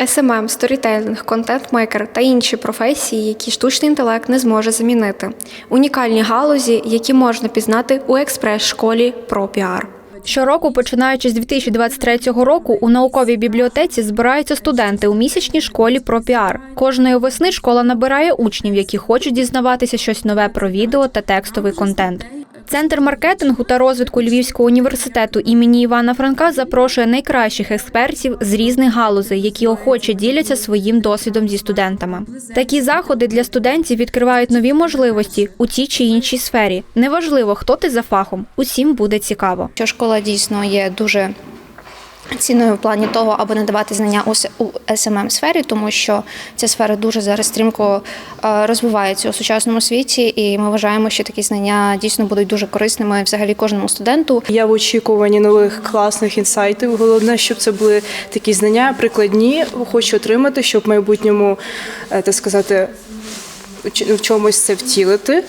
SMM, сторітелінг, контент-мейкер та інші професії, які штучний інтелект не зможе замінити. Унікальні галузі, які можна пізнати у експрес-школі про піар. Щороку, починаючи з 2023 року, у науковій бібліотеці збираються студенти у місячній школі про піар. Кожної весни школа набирає учнів, які хочуть дізнаватися щось нове про відео та текстовий контент. Центр маркетингу та розвитку Львівського університету імені Івана Франка запрошує найкращих експертів з різних галузей, які охоче діляться своїм досвідом зі студентами. Такі заходи для студентів відкривають нові можливості у тій чи іншій сфері. Неважливо, хто ти за фахом, усім буде цікаво. що школа дійсно є дуже цінною в плані того, аби надавати знання у с- у smm сфері, тому що ця сфера дуже зараз стрімко е, розвивається у сучасному світі, і ми вважаємо, що такі знання дійсно будуть дуже корисними взагалі кожному студенту. Я в очікуванні нових класних інсайтів. Головне, щоб це були такі знання прикладні, хочу отримати, щоб в майбутньому, е, так сказати, в чомусь це втілити.